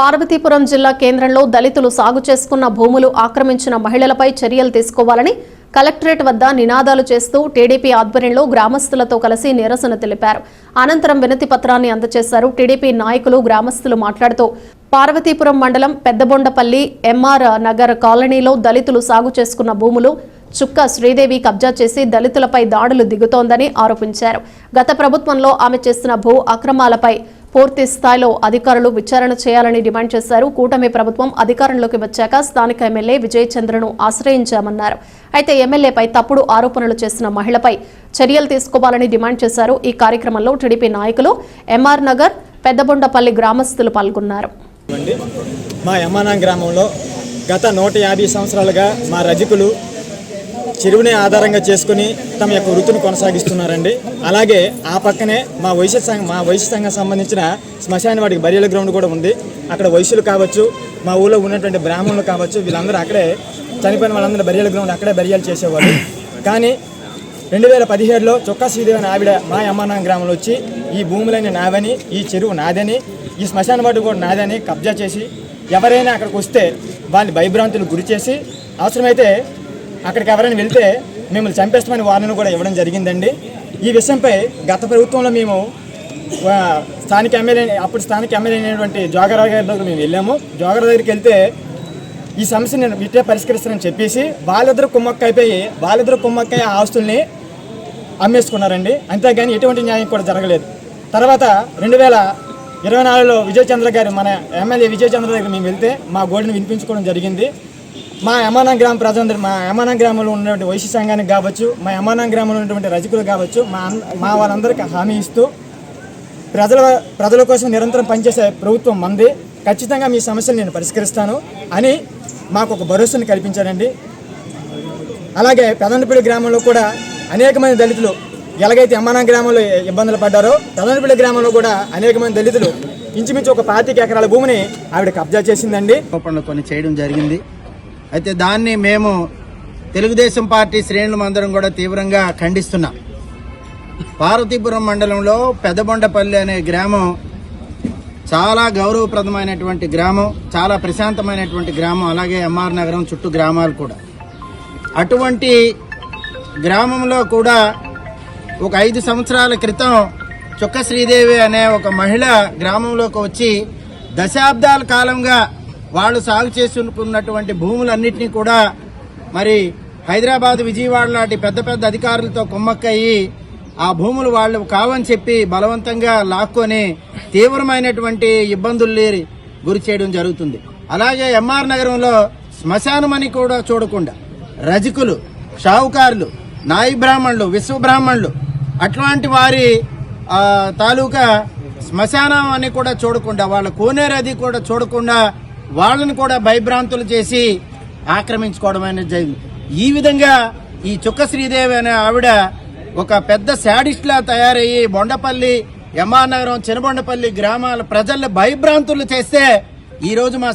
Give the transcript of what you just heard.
పార్వతీపురం జిల్లా కేంద్రంలో దళితులు సాగు చేసుకున్న భూములు ఆక్రమించిన మహిళలపై చర్యలు తీసుకోవాలని కలెక్టరేట్ వద్ద నినాదాలు చేస్తూ టీడీపీ ఆధ్వర్యంలో గ్రామస్తులతో కలిసి నిరసన తెలిపారు. అనంతరం వినతి పత్రాన్ని అందజేశారు టీడీపీ నాయకులు గ్రామస్తులు మాట్లాడుతూ పార్వతీపురం మండలం పెద్దబొండపల్లి ఎంఆర్ నగర్ కాలనీలో దళితులు సాగు చేసుకున్న భూములు చుక్క శ్రీదేవి కబ్జా చేసి దళితులపై దాడులు దిగుతోందని ఆరోపించారు. గత ప్రభుత్వంలో ఆమె చేసిన భూ అక్రమాలపై పూర్తి స్థాయిలో అధికారులు విచారణ చేయాలని డిమాండ్ చేశారు. కూటమి ప్రభుత్వం అధికారంలోకి వచ్చాక స్థానిక ఎమ్మెల్యే విజయ్ చంద్రను ఆశ్రయించామన్నారు. అయితే ఎమ్మెల్యేపై తప్పుడు ఆరోపణలు చేసిన మహిళపై చర్యలు తీసుకోవాలని డిమాండ్ చేశారు. ఈ కార్యక్రమంలో టీడీపీ నాయకులు ఎంఆర్ నగర్ పెద్దబొండపల్లి గ్రామస్తులు పాల్గొన్నారు. మా యమానా గ్రామంలో గత నూట యాభై సంవత్సరాలుగా మా రజకులు చెరువునే ఆధారంగా చేసుకుని తమ యొక్క వృత్తిని కొనసాగిస్తున్నారండి. అలాగే ఆ పక్కనే మా వైశ్య సంఘం మా వైశ్య సంఘం సంబంధించిన శ్మశాన వాడికి బరియల గ్రౌండ్ కూడా ఉంది. అక్కడ వైశ్యులు కావచ్చు మా ఊళ్ళో ఉన్నటువంటి బ్రాహ్మణులు కావచ్చు వీళ్ళందరూ అక్కడే చనిపోయిన వాళ్ళందరూ బరియల గ్రౌండ్ అక్కడే బరియాలు చేసేవాళ్ళు. కానీ రెండు వేల పదిహేడులో చొక్కా శ్రీదేవి ఆవిడ మా అమ్మానాం గ్రామంలో వచ్చి ఈ భూములన్నీ నావని ఈ చెరువు నాదని ఈ శ్మశాన వాటి కూడా నాదని కబ్జా చేసి ఎవరైనా అక్కడికి వస్తే వాళ్ళని భయభ్రాంతులు గురి చేసి అవసరమైతే అక్కడికి ఎవరైనా వెళ్తే మిమ్మల్ని చంపేస్తామని వార్నింగ్ కూడా ఇవ్వడం జరిగిందండి. ఈ విషయంపై గత ప్రభుత్వంలో మేము స్థానిక ఎమ్మెల్యే అప్పుడు స్థానిక ఎమ్మెల్యే అయినటువంటి జోగరావు గారి దగ్గర మేము వెళ్ళాము. జోగరావు దగ్గరికి వెళ్తే ఈ సమస్యను నేను ఇట్టే పరిష్కరిస్తానని చెప్పేసి వాళ్ళిద్దరు కుమ్మక్క అయిపోయి వాళ్ళిద్దరు కుమ్మక్క ఆ ఆస్తుల్ని అమ్మేసుకున్నారండి. అంతేగాని ఎటువంటి న్యాయం కూడా జరగలేదు. తర్వాత రెండు వేల ఇరవై నాలుగులో విజయ్ చంద్ర గారు మన ఎమ్మెల్యే విజయచంద్ర దగ్గర మేము వెళ్తే మా గోడిని వినిపించుకోవడం జరిగింది. మా యమానా గ్రామ ప్రజలందరూ మా యమానా గ్రామంలో ఉన్నటువంటి వైశ్య సంఘానికి కావచ్చు మా యమానా గ్రామంలో ఉన్నటువంటి రజకులు కావచ్చు మా మా వాళ్ళందరికీ హామీ ఇస్తూ ప్రజల ప్రజల కోసం నిరంతరం పనిచేసే ప్రభుత్వం మంది. ఖచ్చితంగా మీ సమస్యలు నేను పరిష్కరిస్తాను అని మాకు ఒక భరోసాను కల్పించారండి. అలాగే పెదనపల్లి గ్రామంలో కూడా అనేక మంది దళితులు ఎలాగైతే అమ్మానా గ్రామంలో ఇబ్బందులు పడ్డారో పెదనపల్లి గ్రామంలో కూడా అనేక మంది దళితులు ఇంచుమించు ఒక పాతిక ఎకరాల భూమిని ఆవిడ కబ్జా చేసిందండి. కొన్ని చేయడం జరిగింది. అయితే దాన్ని మేము తెలుగుదేశం పార్టీ శ్రేణులు అందరం కూడా తీవ్రంగా ఖండిస్తున్నాం. పార్వతీపురం మండలంలో పెదబొండపల్లి అనే గ్రామం చాలా గౌరవప్రదమైనటువంటి గ్రామం చాలా ప్రశాంతమైనటువంటి గ్రామం అలాగే ఎంఆర్ నగరం చుట్టూ గ్రామాలు కూడా. అటువంటి గ్రామంలో కూడా ఒక ఐదు సంవత్సరాల క్రితం చుక్క శ్రీదేవి అనే ఒక మహిళ గ్రామంలోకి వచ్చి దశాబ్దాల కాలంగా వాళ్ళు సాగు చేసుకున్నటువంటి భూములన్నింటినీ కూడా మరి హైదరాబాద్ విజయవాడ లాంటి పెద్ద పెద్ద అధికారులతో కుమ్మక్కయ్యి ఆ భూములు వాళ్ళు కావని చెప్పి బలవంతంగా లాక్కొని తీవ్రమైనటువంటి ఇబ్బందుల్ని గురి చేయడం జరుగుతుంది. అలాగే ఎంఆర్ నగరంలో శ్మశానమని కూడా చూడకుండా రజకులు షావుకారులు నాయి బ్రాహ్మణులు విశ్వ బ్రాహ్మణులు అట్లాంటి వారి తాలూకా శ్మశానం అని కూడా చూడకుండా వాళ్ళ కోనేరు అది కూడా చూడకుండా వాళ్ళని కూడా భయభ్రాంతులు చేసి ఆక్రమించుకోవడం అనేది జరిగింది. ఈ విధంగా ఈ చుక్క శ్రీదేవి అనే ఆవిడ ఒక పెద్ద శాడిస్ట్లా తయారయ్యి బొండపల్లి ఎంఆర్ నగరం చినబొండపల్లి గ్రామాల ప్రజల్ని భయభ్రాంతులు చేస్తే ఈ రోజు మా